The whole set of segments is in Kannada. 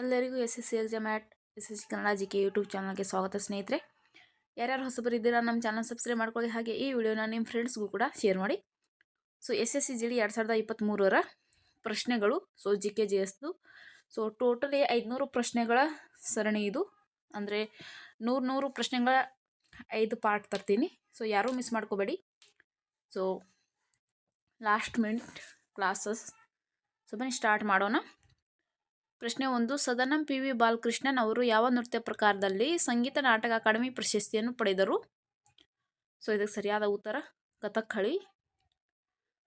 ಎಲ್ಲರಿಗೂ S S C exam at, S S C Kannada G K YouTube ಚಾನಲ್ಗೆ ಸ್ವಾಗತ ಸ್ನೇಹಿತರೆ. ಯಾರ್ಯಾರು ಹೊಸಬರಿದ್ದೀರಾ, ನಮ್ಮ ಚಾನಲ್ ಸಬ್ಸ್ಕ್ರೈಬ್ ಮಾಡ್ಕೊಳ್ಳಿ. ಹಾಗೆ ಈ ವಿಡಿಯೋನ ನಿಮ್ಮ ಫ್ರೆಂಡ್ಸ್ಗೂ ಕೂಡ ಶೇರ್ ಮಾಡಿ. So, S S C G D ಎರಡು ಸಾವಿರದ ಇಪ್ಪತ್ತ್ಮೂರರ ಪ್ರಶ್ನೆಗಳು, ಸೊ, ಜಿ ಕೆ ಜಿ ಎಸ್ದು ಸೊ, ಟೋಟಲಿ ಐದುನೂರು ಪ್ರಶ್ನೆಗಳ ಸರಣಿ ಇದು. ಅಂದರೆ ನೂರು ನೂರು ಪ್ರಶ್ನೆಗಳ ಐದು ಪಾರ್ಟ್ ತರ್ತೀನಿ. ಸೊ, ಯಾರೂ ಮಿಸ್ ಮಾಡ್ಕೋಬೇಡಿ. So, last minute classes. So, ಬನ್ನಿ ಸ್ಟಾರ್ಟ್ ಮಾಡೋಣ. ಪ್ರಶ್ನೆ ಒಂದು, ಸದನಂ ಪಿ ವಿ ಬಾಲಕೃಷ್ಣನ್ ಅವರು ಯಾವ ನೃತ್ಯ ಪ್ರಕಾರದಲ್ಲಿ ಸಂಗೀತ ನಾಟಕ ಅಕಾಡೆಮಿ ಪ್ರಶಸ್ತಿಯನ್ನು ಪಡೆದರು? ಸೊ, ಇದಕ್ಕೆ ಸರಿಯಾದ ಉತ್ತರ, ಕಥಕ್ಕಳಿ.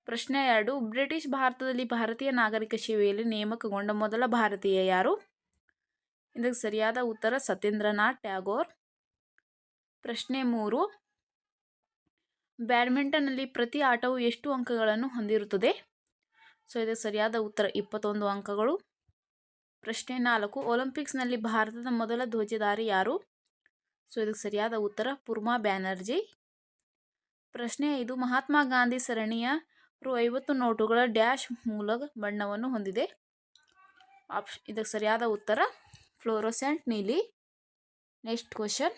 ಪ್ರಶ್ನೆ ಎರಡು, ಬ್ರಿಟಿಷ್ ಭಾರತದಲ್ಲಿ ಭಾರತೀಯ ನಾಗರಿಕ ಸೇವೆಯಲ್ಲಿ ನೇಮಕಗೊಂಡ ಮೊದಲ ಭಾರತೀಯ ಯಾರು? ಇದಕ್ಕೆ ಸರಿಯಾದ ಉತ್ತರ, ಸತ್ಯೇಂದ್ರನಾಥ್ ಟ್ಯಾಗೋರ್. ಪ್ರಶ್ನೆ ಮೂರು, ಬ್ಯಾಡ್ಮಿಂಟನ್ನಲ್ಲಿ ಪ್ರತಿ ಆಟವು ಎಷ್ಟು ಅಂಕಗಳನ್ನು ಹೊಂದಿರುತ್ತದೆ? ಸೊ, ಇದಕ್ಕೆ ಸರಿಯಾದ ಉತ್ತರ, ಇಪ್ಪತ್ತೊಂದು ಅಂಕಗಳು. ಪ್ರಶ್ನೆ ನಾಲ್ಕು, ಒಲಿಂಪಿಕ್ಸ್ನಲ್ಲಿ ಭಾರತದ ಮೊದಲ ಧ್ವಜಧಾರಿ ಯಾರು? ಸೊ, ಇದಕ್ಕೆ ಸರಿಯಾದ ಉತ್ತರ, ಪೂರ್ಮಾ ಬ್ಯಾನರ್ಜಿ. ಪ್ರಶ್ನೆ ಐದು, ಮಹಾತ್ಮ ಗಾಂಧಿ ಸರಣಿಯ ರು ಐವತ್ತು ನೋಟುಗಳ ಡ್ಯಾಶ್ ಮೂಲಕ ಬಣ್ಣವನ್ನು ಹೊಂದಿದೆ. ಆಪ್ಷ್, ಇದಕ್ಕೆ ಸರಿಯಾದ ಉತ್ತರ, ಫ್ಲೋರೋಸೆಂಟ್ ನೀಲಿ. Next question.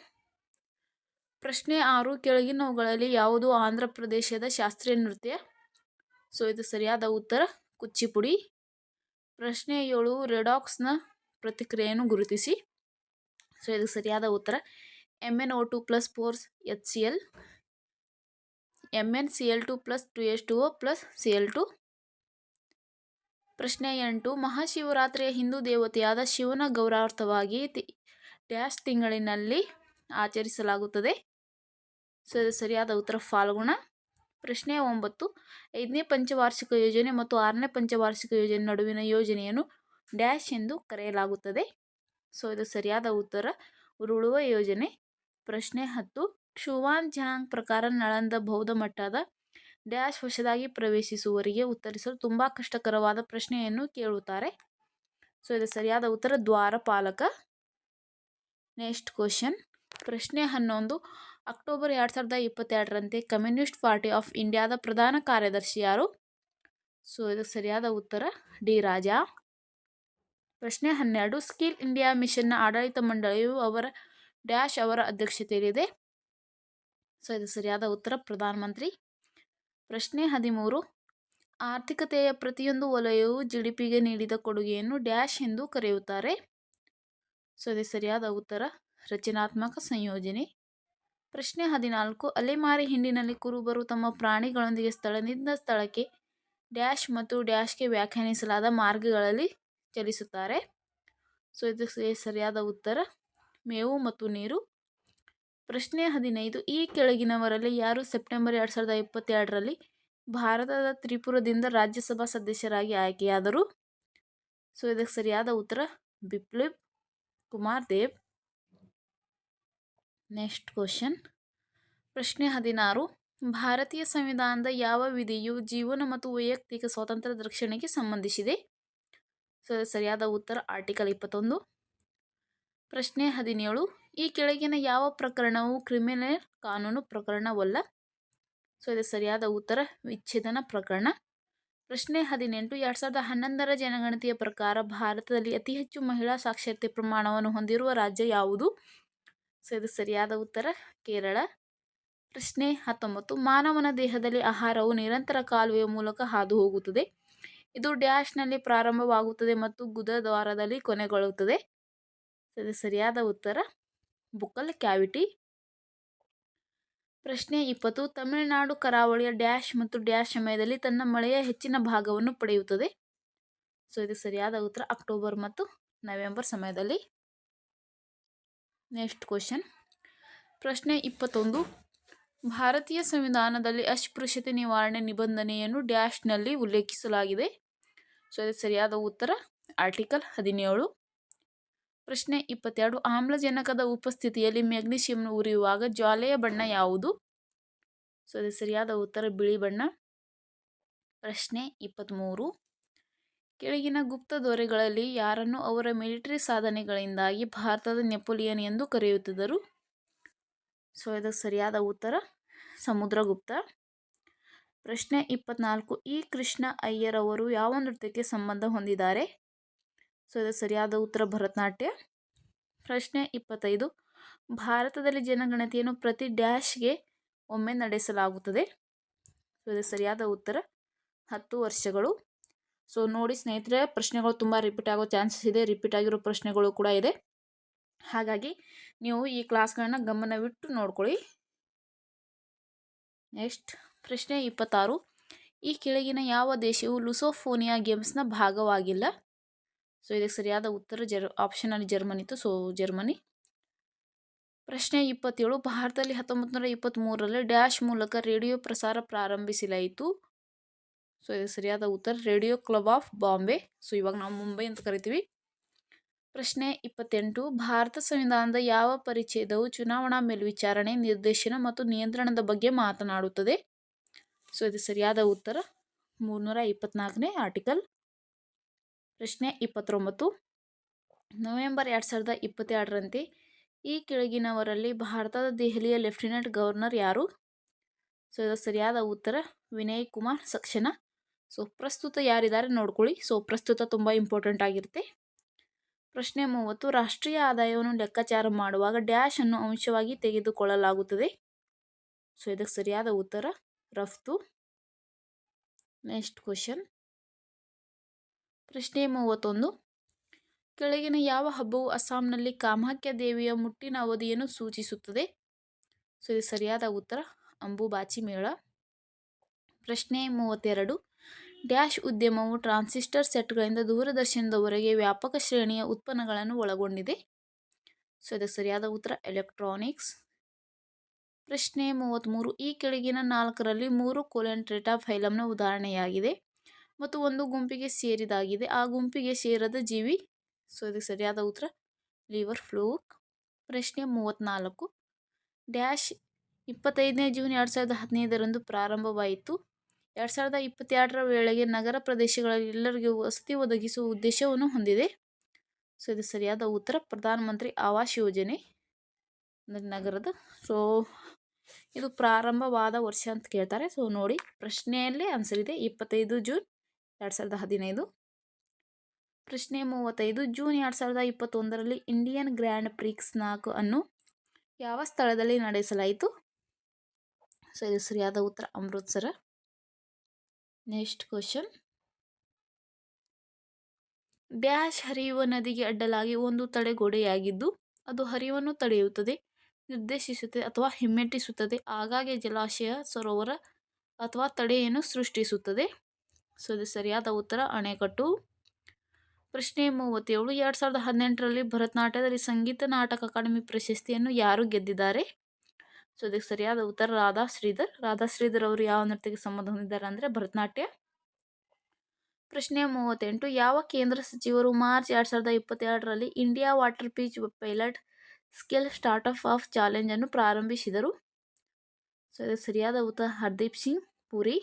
ಪ್ರಶ್ನೆ ಆರು ಕೆಳಗಿನವುಗಳಲ್ಲಿ ಯಾವುದು ಆಂಧ್ರ ಪ್ರದೇಶದ ಶಾಸ್ತ್ರೀಯ ನೃತ್ಯ? ಸೊ ಇದು ಸರಿಯಾದ ಉತ್ತರ, ಕುಚ್ಚಿಪುಡಿ. ಪ್ರಶ್ನೆ ಏಳು, ರೆಡಾಕ್ಸ್ನ ಪ್ರತಿಕ್ರಿಯೆಯನ್ನು ಗುರುತಿಸಿ. ಸೊ, ಇದಕ್ಕೆ ಸರಿಯಾದ ಉತ್ತರ M N O two plus fours H C L M N C L two plus two H two O plus C L two. ಪ್ರಶ್ನೆ ಎಂಟು, ಮಹಾಶಿವರಾತ್ರಿಯ ಹಿಂದೂ ದೇವತೆಯಾದ ಶಿವನ ಗೌರವಾರ್ಥವಾಗಿ ಡ್ಯಾಶ್ ತಿಂಗಳಿನಲ್ಲಿ ಆಚರಿಸಲಾಗುತ್ತದೆ. ಸೊ ಸರಿಯಾದ ಉತ್ತರ, ಫಾಲ್ಗುಣ. ಪ್ರಶ್ನೆ ಒಂಬತ್ತು. ಐದನೇ ಪಂಚವಾರ್ಷಿಕ ಯೋಜನೆ ಮತ್ತು ಆರನೇ ಪಂಚವಾರ್ಷಿಕ ಯೋಜನೆ ನಡುವಿನ ಯೋಜನೆಯನ್ನು ಡ್ಯಾಶ್ ಎಂದು ಕರೆಯಲಾಗುತ್ತದೆ. ಸೊ, ಇದು ಸರಿಯಾದ ಉತ್ತರ. ಉರುಳುವ ಯೋಜನೆ. ಪ್ರಶ್ನೆ ಹತ್ತು. ಕ್ಷುವಾನ್ ಝಾಂಗ್ ಪ್ರಕಾರ ನಳಂದ ಬೌದ್ಧ ಮಟ್ಟದ ಡ್ಯಾಶ್ ಹೊಸದಾಗಿ ಪ್ರವೇಶಿಸುವವರಿಗೆ ಉತ್ತರಿಸಲು ತುಂಬ ಕಷ್ಟಕರವಾದ ಪ್ರಶ್ನೆಯನ್ನು ಕೇಳುತ್ತಾರೆ. ಸೊ, ಇದು ಸರಿಯಾದ ಉತ್ತರ. ದ್ವಾರಪಾಲಕ ನೆಕ್ಸ್ಟ್ ಕ್ವಶನ್. ಪ್ರಶ್ನೆ ಹನ್ನೊಂದು. ಅಕ್ಟೋಬರ್ ಎರಡು ಸಾವಿರದ ಇಪ್ಪತ್ತೆರಡರಂತೆ ಕಮ್ಯುನಿಸ್ಟ್ ಪಾರ್ಟಿ ಆಫ್ ಇಂಡಿಯಾದ ಪ್ರಧಾನ ಕಾರ್ಯದರ್ಶಿ ಯಾರು? ಸೊ, ಇದಕ್ಕೆ ಸರಿಯಾದ ಉತ್ತರ ಡಿ ರಾಜಾ. ಪ್ರಶ್ನೆ ಹನ್ನೆರಡು, ಸ್ಕಿಲ್ ಇಂಡಿಯಾ ಮಿಷನ್ನ ಆಡಳಿತ ಮಂಡಳಿಯು ಅವರ ಡ್ಯಾಶ್ ಅವರ ಅಧ್ಯಕ್ಷತೆಯಲ್ಲಿದೆ. ಸೊ ಇದು ಸರಿಯಾದ ಉತ್ತರ ಪ್ರಧಾನಮಂತ್ರಿ ಪ್ರಶ್ನೆ ಹದಿಮೂರು, ಆರ್ಥಿಕತೆಯ ಪ್ರತಿಯೊಂದು ವಲಯವು ಜಿ ಡಿ ಪಿಗೆ ನೀಡಿದ ಕೊಡುಗೆಯನ್ನು ಡ್ಯಾಶ್ ಎಂದು ಕರೆಯುತ್ತಾರೆ. ಸೊ ಇದು ಸರಿಯಾದ ಉತ್ತರ ರಚನಾತ್ಮಕ ಸಂಯೋಜನೆ. ಪ್ರಶ್ನೆ ಹದಿನಾಲ್ಕು, ಅಲೆಮಾರಿ ಹಿಂಡಿನಲ್ಲಿ ಕುರುಬರು ತಮ್ಮ ಪ್ರಾಣಿಗಳೊಂದಿಗೆ ಸ್ಥಳದಿಂದ ಸ್ಥಳಕ್ಕೆ ಡ್ಯಾಶ್ ಮತ್ತು ಡ್ಯಾಶ್ಗೆ ವ್ಯಾಖ್ಯಾನಿಸಲಾದ ಮಾರ್ಗಗಳಲ್ಲಿ ಚಲಿಸುತ್ತಾರೆ. ಸೊ, ಇದಕ್ಕೆ ಸರಿಯಾದ ಉತ್ತರ, ಮೇವು ಮತ್ತು ನೀರು. ಪ್ರಶ್ನೆ ಹದಿನೈದು, ಈ ಕೆಳಗಿನವರಲ್ಲಿ ಯಾರು ಸೆಪ್ಟೆಂಬರ್ ಎರಡು ಸಾವಿರದ ಇಪ್ಪತ್ತೆರಡರಲ್ಲಿ ಭಾರತದ ತ್ರಿಪುರದಿಂದ ರಾಜ್ಯಸಭಾ ಸದಸ್ಯರಾಗಿ ಆಯ್ಕೆಯಾದರು? ಸೊ, ಇದಕ್ಕೆ ಸರಿಯಾದ ಉತ್ತರ, ಬಿಪ್ಲಿಬ್ ಕುಮಾರ್ ದೇವ್ ನೆಕ್ಸ್ಟ್ ಕ್ವಶನ್. ಪ್ರಶ್ನೆ ಹದಿನಾರು. ಭಾರತೀಯ ಸಂವಿಧಾನದ ಯಾವ ವಿಧಿಯು ಜೀವನ ಮತ್ತು ವೈಯಕ್ತಿಕ ಸ್ವಾತಂತ್ರ್ಯದ ರಕ್ಷಣೆಗೆ ಸಂಬಂಧಿಸಿದೆ? ಸೊ, ಸರಿಯಾದ ಉತ್ತರ ಆರ್ಟಿಕಲ್ ಇಪ್ಪತ್ತೊಂದು. ಪ್ರಶ್ನೆ ಹದಿನೇಳು. ಈ ಕೆಳಗಿನ ಯಾವ ಪ್ರಕರಣವು ಕ್ರಿಮಿನಲ್ ಕಾನೂನು ಪ್ರಕರಣವಲ್ಲ? ಸೊ, ಇದು ಸರಿಯಾದ ಉತ್ತರ ವಿಚ್ಛೇದನ ಪ್ರಕರಣ. ಪ್ರಶ್ನೆ ಹದಿನೆಂಟು. ಎರಡು ಸಾವಿರದ ಹನ್ನೊಂದರ ಜನಗಣತಿಯ ಪ್ರಕಾರ ಭಾರತದಲ್ಲಿ ಅತಿ ಹೆಚ್ಚು ಮಹಿಳಾ ಸಾಕ್ಷರತೆ ಪ್ರಮಾಣವನ್ನು ಹೊಂದಿರುವ ರಾಜ್ಯ ಯಾವುದು? ಸೊ, ಇದು ಸರಿಯಾದ ಉತ್ತರ. ಕೇರಳ. ಪ್ರಶ್ನೆ ಹತ್ತೊಂಬತ್ತು. ಮಾನವನ ದೇಹದಲ್ಲಿ ಆಹಾರವು ನಿರಂತರ ಕಾಲುವೆಯ ಮೂಲಕ ಹಾದು ಹೋಗುತ್ತದೆ ಇದು ಡ್ಯಾಶ್ನಲ್ಲಿ ಪ್ರಾರಂಭವಾಗುತ್ತದೆ ಮತ್ತು ಗುದದ್ವಾರದಲ್ಲಿ ಕೊನೆಗೊಳ್ಳುತ್ತದೆ. ಇದು ಸರಿಯಾದ ಉತ್ತರ. Buccal cavity. ಪ್ರಶ್ನೆ ಇಪ್ಪತ್ತು. ತಮಿಳುನಾಡು ಕರಾವಳಿಯ ಡ್ಯಾಶ್ ಮತ್ತು ಡ್ಯಾಶ್ ಸಮಯದಲ್ಲಿ ತನ್ನ ಮಳೆಯ ಹೆಚ್ಚಿನ ಭಾಗವನ್ನು ಪಡೆಯುತ್ತದೆ. ಸೊ, ಇದು ಸರಿಯಾದ ಉತ್ತರ. ಅಕ್ಟೋಬರ್ ಮತ್ತು ನವೆಂಬರ್ ಸಮಯದಲ್ಲಿ. ನೆಕ್ಸ್ಟ್ ಕ್ವಶನ್ ಪ್ರಶ್ನೆ ಇಪ್ಪತ್ತೊಂದು. ಭಾರತೀಯ ಸಂವಿಧಾನದಲ್ಲಿ ಅಸ್ಪೃಶ್ಯತೆ ನಿವಾರಣೆ ನಿಬಂಧನೆಯನ್ನು ಡ್ಯಾಶ್ನಲ್ಲಿ ಉಲ್ಲೇಖಿಸಲಾಗಿದೆ. ಸೊ ಅದಕ್ಕೆ ಸರಿಯಾದ ಉತ್ತರ ಆರ್ಟಿಕಲ್ ಹದಿನೇಳು. ಪ್ರಶ್ನೆ ಇಪ್ಪತ್ತೆರಡು. ಆಮ್ಲಜನಕದ ಉಪಸ್ಥಿತಿಯಲ್ಲಿ ಮೆಗ್ನೀಷಿಯಂ ಉರಿಯುವಾಗ ಜ್ವಾಲೆಯ ಬಣ್ಣ ಯಾವುದು? ಸೊ ಅದಕ್ಕೆ ಸರಿಯಾದ ಉತ್ತರ, ಬಿಳಿ ಬಣ್ಣ. ಪ್ರಶ್ನೆ ಇಪ್ಪತ್ತ್ಮೂರು ಕೆಳಗಿನ ಗುಪ್ತ ದೊರೆಗಳಲ್ಲಿ ಯಾರನ್ನು ಅವರ ಮಿಲಿಟರಿ ಸಾಧನೆಗಳಿಂದಾಗಿ ಭಾರತದ ನೆಪೋಲಿಯನ್ ಎಂದು ಕರೆಯುತ್ತಿದ್ದರು? ಸೊ, ಇದಕ್ಕೆ ಸರಿಯಾದ ಉತ್ತರ ಸಮುದ್ರಗುಪ್ತ ಪ್ರಶ್ನೆ ಇಪ್ಪತ್ನಾಲ್ಕು, ಈ ಕೃಷ್ಣ ಅಯ್ಯರ್ ಅವರು ಯಾವ ನೃತ್ಯಕ್ಕೆ ಸಂಬಂಧ ಹೊಂದಿದ್ದಾರೆ? ಸೊ, ಇದಕ್ಕೆ ಸರಿಯಾದ ಉತ್ತರ ಭರತನಾಟ್ಯ. ಪ್ರಶ್ನೆ ಇಪ್ಪತ್ತೈದು, ಭಾರತದಲ್ಲಿ ಜನಗಣತಿಯನ್ನು ಪ್ರತಿ ಡ್ಯಾಶ್ಗೆ ಒಮ್ಮೆ ನಡೆಸಲಾಗುತ್ತದೆ? ಸೊ, ಇದಕ್ಕೆ ಸರಿಯಾದ ಉತ್ತರ, ಹತ್ತು ವರ್ಷಗಳು. ಸೊ, ನೋಡಿ ಸ್ನೇಹಿತರೆ, ಪ್ರಶ್ನೆಗಳು ತುಂಬ ರಿಪೀಟ್ ಆಗೋ ಚಾನ್ಸಸ್ ಇದೆ ರಿಪೀಟ್ ಆಗಿರೋ ಪ್ರಶ್ನೆಗಳು ಕೂಡ ಇದೆ. ಹಾಗಾಗಿ, ನೀವು ಈ ಕ್ಲಾಸ್ಗಳನ್ನ ಗಮನವಿಟ್ಟು ನೋಡ್ಕೊಳ್ಳಿ. ನೆಕ್ಸ್ಟ್ ಪ್ರಶ್ನೆ ಇಪ್ಪತ್ತಾರು. ಈ ಕೆಳಗಿನ ಯಾವ ದೇಶವು ಲುಸೋಫೋನಿಯಾ ಗೇಮ್ಸ್ನ ಭಾಗವಾಗಿಲ್ಲ? ಸೊ, ಇದಕ್ಕೆ ಸರಿಯಾದ ಉತ್ತರ ಜರ್ ಆಪ್ಷನಲ್ಲಿ ಜರ್ಮನಿ ಇತ್ತು ಸೊ, ಜರ್ಮನಿ. ಪ್ರಶ್ನೆ ಇಪ್ಪತ್ತೇಳು. ಭಾರತದಲ್ಲಿ ಹತ್ತೊಂಬತ್ತು ನೂರ ಡ್ಯಾಶ್ ಮೂಲಕ ರೇಡಿಯೋ ಪ್ರಸಾರ ಪ್ರಾರಂಭಿಸಲಾಯಿತು. ಸೊ, ಇದು ಸರಿಯಾದ ಉತ್ತರ. Radio club of Bombay. So, ಇವಾಗ ನಾವು ಮುಂಬೈ ಅಂತ ಕರಿತೀವಿ. ಪ್ರಶ್ನೆ ಇಪ್ಪತ್ತೆಂಟು. ಭಾರತ ಸಂವಿಧಾನದ ಯಾವ ಪರಿಚ್ಛೇದವು ಚುನಾವಣಾ ಮೇಲ್ವಿಚಾರಣೆ, ನಿರ್ದೇಶನ ಮತ್ತು ನಿಯಂತ್ರಣದ ಬಗ್ಗೆ ಮಾತನಾಡುತ್ತದೆ? ಸೊ, ಇದು ಸರಿಯಾದ ಉತ್ತರ. ಮೂರ್ನೂರ ಇಪ್ಪತ್ನಾಲ್ಕನೇ ಆರ್ಟಿಕಲ್. ಪ್ರಶ್ನೆ ಇಪ್ಪತ್ತೊಂಬತ್ತು. ನವೆಂಬರ್ ಎರಡು ಸಾವಿರದ ಇಪ್ಪತ್ತೆರಡರಂತೆ ಈ ಕೆಳಗಿನವರಲ್ಲಿ ಭಾರತದ ದೆಹಲಿಯ ಲೆಫ್ಟಿನೆಂಟ್ ಗವರ್ನರ್ ಯಾರು? ಸೊ, ಇದು ಸರಿಯಾದ ಉತ್ತರ. ವಿನಯ್ ಕುಮಾರ್ ಸಕ್ಷನ. ಸೊ, ಪ್ರಸ್ತುತ ಯಾರಿದ್ದಾರೆ ನೋಡ್ಕೊಳ್ಳಿ. ಸೊ, ಪ್ರಸ್ತುತ ತುಂಬ ಇಂಪಾರ್ಟೆಂಟ್ ಆಗಿರುತ್ತೆ. ಪ್ರಶ್ನೆ ಮೂವತ್ತು, ರಾಷ್ಟ್ರೀಯ ಆದಾಯವನ್ನು ಲೆಕ್ಕಾಚಾರ ಮಾಡುವಾಗ ಡ್ಯಾಶ್ ಅನ್ನು ಅಂಶವಾಗಿ ತೆಗೆದುಕೊಳ್ಳಲಾಗುತ್ತದೆ. ಸೊ, ಇದಕ್ಕೆ ಸರಿಯಾದ ಉತ್ತರ, ರಫ್ತು. Next question. ಪ್ರಶ್ನೆ ಮೂವತ್ತೊಂದು, ಕೆಳಗಿನ ಯಾವ ಹಬ್ಬವು ಅಸ್ಸಾಂನಲ್ಲಿ ಕಾಮಾಖ್ಯ ದೇವಿಯ ಮುಟ್ಟಿನ ಅವಧಿಯನ್ನು ಸೂಚಿಸುತ್ತದೆ? ಸೊ, ಇದಕ್ಕೆ ಸರಿಯಾದ ಉತ್ತರ, ಅಂಬುಬಾಚಿ ಮೇಳ. ಪ್ರಶ್ನೆ ಮೂವತ್ತೆರಡು ಡ್ಯಾಶ್ ಉದ್ಯಮವು ಟ್ರಾನ್ಸಿಸ್ಟರ್ ಸೆಟ್ಗಳಿಂದ ದೂರದರ್ಶನದವರೆಗೆ ವ್ಯಾಪಕ ಶ್ರೇಣಿಯ ಉತ್ಪನ್ನಗಳನ್ನು ಒಳಗೊಂಡಿದೆ. ಸೊ, ಇದಕ್ಕೆ ಸರಿಯಾದ ಉತ್ತರ, ಎಲೆಕ್ಟ್ರಾನಿಕ್ಸ್. ಪ್ರಶ್ನೆ ಮೂವತ್ತ್ಮೂರು ಈ ಕೆಳಗಿನ ನಾಲ್ಕರಲ್ಲಿ ಮೂರು ಕೊಲೆಂಟ್ರೇಟಾ ಫೈಲಮ್ನ ಉದಾಹರಣೆಯಾಗಿದೆ. ಮತ್ತು ಒಂದು ಗುಂಪಿಗೆ ಸೇರಿದಾಗಿದೆ. ಆ ಗುಂಪಿಗೆ ಸೇರದ ಜೀವಿ. ಸೊ, ಇದಕ್ಕೆ ಸರಿಯಾದ ಉತ್ತರ, ಲಿವರ್ ಫ್ಲೂಕ್. ಪ್ರಶ್ನೆ ಮೂವತ್ತ್ನಾಲ್ಕು ಡ್ಯಾಶ್ ಇಪ್ಪತ್ತೈದನೇ ಜೂನ್ ಎರಡು ಸಾವಿರದ ಹದಿನೈದರಂದು ಪ್ರಾರಂಭವಾಯಿತು. ಎರಡು ಸಾವಿರದ ಇಪ್ಪತ್ತೆರಡರ ವೇಳೆಗೆ ನಗರ ಪ್ರದೇಶಗಳಲ್ಲಿ ಎಲ್ಲರಿಗೂ ವಸತಿ ಒದಗಿಸುವ ಉದ್ದೇಶವನ್ನು ಹೊಂದಿದೆ. ಸೊ, ಇದು ಸರಿಯಾದ ಉತ್ತರ. ಪ್ರಧಾನಮಂತ್ರಿ ಆವಾಸ್ ಯೋಜನೆ ಅಂದರೆ ನಗರದ. ಸೊ, ಇದು ಪ್ರಾರಂಭವಾದ ವರ್ಷ ಅಂತ ಕೇಳ್ತಾರೆ. ಸೊ, ನೋಡಿ, ಪ್ರಶ್ನೆಯಲ್ಲೇ ಆನ್ಸರ್ ಇದೆ. ಇಪ್ಪತ್ತೈದು ಜೂನ್ ಎರಡು ಸಾವಿರದ ಹದಿನೈದು. ಪ್ರಶ್ನೆ ಮೂವತ್ತೈದು, ಜೂನ್ ಎರಡು ಸಾವಿರದ ಇಪ್ಪತ್ತೊಂದರಲ್ಲಿ ಇಂಡಿಯನ್ ಗ್ರ್ಯಾಂಡ್ ಪ್ರಿಕ್ಸ್ ನಾಲ್ಕು ಅನ್ನು ಯಾವ ಸ್ಥಳದಲ್ಲಿ ನಡೆಸಲಾಯಿತು? ಸೊ, ಇದು ಸರಿಯಾದ ಉತ್ತರ. ಅಮೃತ್ಸರ. ನೆಕ್ಸ್ಟ್ ಕ್ವಶನ್ ಡ್ಯಾಶ್ ಹರಿಯುವ ನದಿಗೆ ಅಡ್ಡಲಾಗಿ ಒಂದು ತಡೆಗೋಡೆಯಾಗಿದ್ದು ಅದು ಹರಿವನ್ನು ತಡೆಯುತ್ತದೆ ನಿರ್ದೇಶಿಸುತ್ತದೆ ಅಥವಾ ಹಿಮ್ಮೆಟ್ಟಿಸುತ್ತದೆ. ಆಗಾಗ್ಗೆ ಜಲಾಶಯ, ಸರೋವರ ಅಥವಾ ತಡೆಯನ್ನು ಸೃಷ್ಟಿಸುತ್ತದೆ. ಸೊ ಇದು ಸರಿಯಾದ ಉತ್ತರ. ಅಣೆಕಟ್ಟು. ಪ್ರಶ್ನೆ ಮೂವತ್ತೇಳು. ಎರಡು ಸಾವಿರದ ಹದಿನೆಂಟರಲ್ಲಿ ಭರತನಾಟ್ಯದಲ್ಲಿ ಸಂಗೀತ ನಾಟಕ ಅಕಾಡೆಮಿ ಪ್ರಶಸ್ತಿಯನ್ನು ಯಾರು ಗೆದ್ದಿದ್ದಾರೆ? ಸೊ ಇದಕ್ಕೆ ಸರಿಯಾದ ಉತ್ತರ ರಾಧಾ ಶ್ರೀಧರ್. ರಾಧಾ ಶ್ರೀಧರ್ ಅವರು ಯಾವ ನೃತ್ಯಕ್ಕೆ ಸಂಬಂಧ ಹೊಂದಿದ್ದಾರೆ ಅಂದರೆ ಭರತನಾಟ್ಯ. ಪ್ರಶ್ನೆ ಮೂವತ್ತೆಂಟು, ಯಾವ ಕೇಂದ್ರ ಸಚಿವರು ಮಾರ್ಚ್ ಎರಡು ಸಾವಿರದ ಇಪ್ಪತ್ತೆರಡರಲ್ಲಿ India water pitch pilot scale startup of challenge ಅನ್ನು ಪ್ರಾರಂಭಿಸಿದರು? ಸೊ, ಇದಕ್ಕೆ ಸರಿಯಾದ ಉತ್ತರ ಹರ್ದೀಪ್ ಸಿಂಗ್ ಪುರಿ.